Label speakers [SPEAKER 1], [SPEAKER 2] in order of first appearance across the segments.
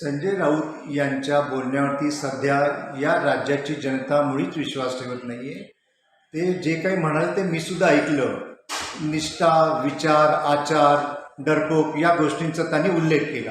[SPEAKER 1] संजय राऊत यांच्या बोलण्यावरती सध्या या राज्याची जनता मुळीच विश्वास ठेवत नाहीये. ते जे काही म्हणाले ते मी सुद्धा ऐकलं. निष्ठा विचार आचार डरपोक या गोष्टींचा त्यांनी उल्लेख केला.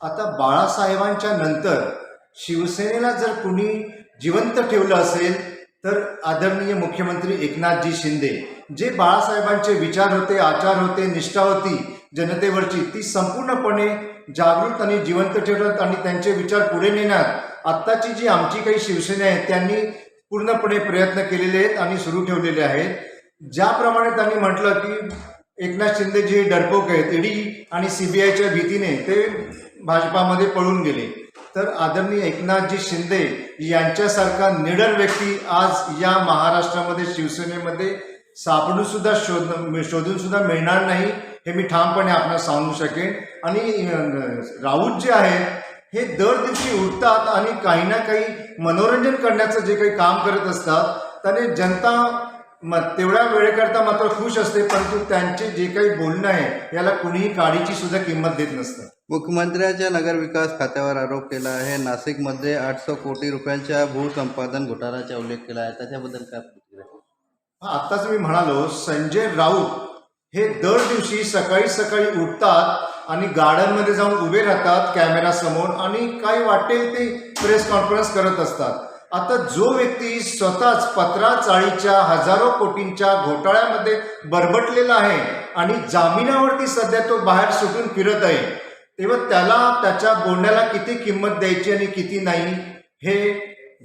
[SPEAKER 1] आता बाळासाहेबांच्या नंतर शिवसेनेला जर कुणी जिवंत ठेवलं असेल तर आदरणीय मुख्यमंत्री एकनाथजी शिंदे जे बाळासाहेबांचे विचार होते आचार होते निष्ठा होती जनतेवरची ती संपूर्णपणे जागृत आणि जिवंत ठेवत आणि त्यांचे विचार पुढे नेण्यात आत्ताची जी आमची काही शिवसेना आहे त्यांनी पूर्णपणे प्रयत्न केलेले आहेत आणि सुरू ठेवलेले आहेत. ज्याप्रमाणे त्यांनी म्हटलं की एकनाथ शिंदे जे डरपोक आहेत ईडी आणि सीबीआयच्या भीतीने ते भाजपामध्ये पळून गेले. तर आदरणीय एकनाथजी शिंदे यांच्यासारखा निडर व्यक्ती आज या महाराष्ट्रामध्ये शिवसेनेमध्ये सापडून सुद्धा शोध शोधून सुद्धा मिळणार नाही हे मी ठामपणे आपल्याला सांगू शकेन. आणि राऊत जे आहेत हे दर दिवशी उठतात आणि काही ना काही मनोरंजन करण्याचं जे काही काम करत असतात त्याने जनता म तेवढ्या वेळेकरता मात्र खुश असते परंतु त्यांचे जे काही बोलणं आहे याला कुणीही काडीची सुद्धा किंमत देत नसतं.
[SPEAKER 2] मुख्यमंत्र्यांच्या नगरविकास खात्यावर आरोप केला आहे. नाशिकमध्ये आठशे कोटी रुपयांच्या भूसंपादन घोटाळ्याचा उल्लेख केला आहे. त्याच्याबद्दल काय?
[SPEAKER 1] आत्ताच मी म्हणालो संजय राऊत हे दर दिवशी सकाळी सकाळी उठतात आणि गार्डनमध्ये जाऊन उभे राहतात कॅमेरा समोर आणि काय वाटेल ते प्रेस कॉन्फरन्स करत असतात. आता जो व्यक्ती स्वतःच पत्रा चाळीच्या हजारो कोटींच्या घोटाळ्यामध्ये बरबटलेला आहे आणि जामिनावरती सध्या तो बाहेर सुटून फिरत आहे तेव्हा त्याला त्याच्या बोलण्याला किती किंमत द्यायची आणि किती नाही हे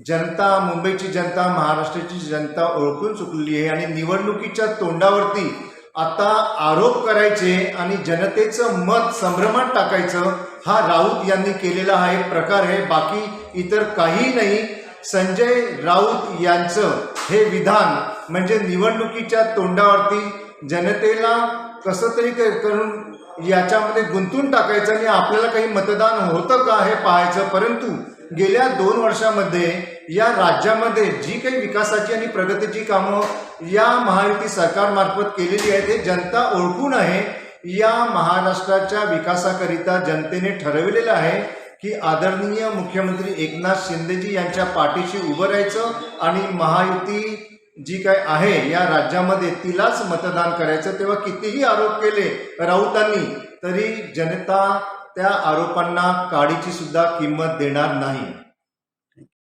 [SPEAKER 1] जनता मुंबईची जनता महाराष्ट्राची जनता ओळखून चुकलेली आहे आणि निवडणुकीच्या तोंडावरती आता आरोप करायचे आणि जनतेचं मत संभ्रमात टाकायचं हा राऊत यांनी केलेला हा एक प्रकार आहे. बाकी इतर काही नाही. संजय राऊत यांचं हे विधान म्हणजे निवडणुकीच्या तोंडावरती जनतेला कसं तरी करून याच्यामध्ये गुंतून टाकायचं आणि आपल्याला काही मतदान होतं का हे पाहायचं? परंतु गेल्या दोन वर्षामध्ये या राज्यामध्ये जी काही विकासाची आणि प्रगतीची कामं या महायुती सरकारमार्फत केलेली आहेत हे जनता ओळखून आहे. या महाराष्ट्राच्या विकासाकरिता जनतेने ठरविलेलं आहे की आदरणीय मुख्यमंत्री एकनाथ शिंदेजी यांच्या पाठीशी उभं राहायचं आणि महायुती जी काय आहे या राज्यामध्ये तिलाच मतदान करायचं. तेव्हा कितीही आरोप केले राऊतांनी तरी जनता त्या आरोपांना काडीची सुद्धा किंमत देणार नाही.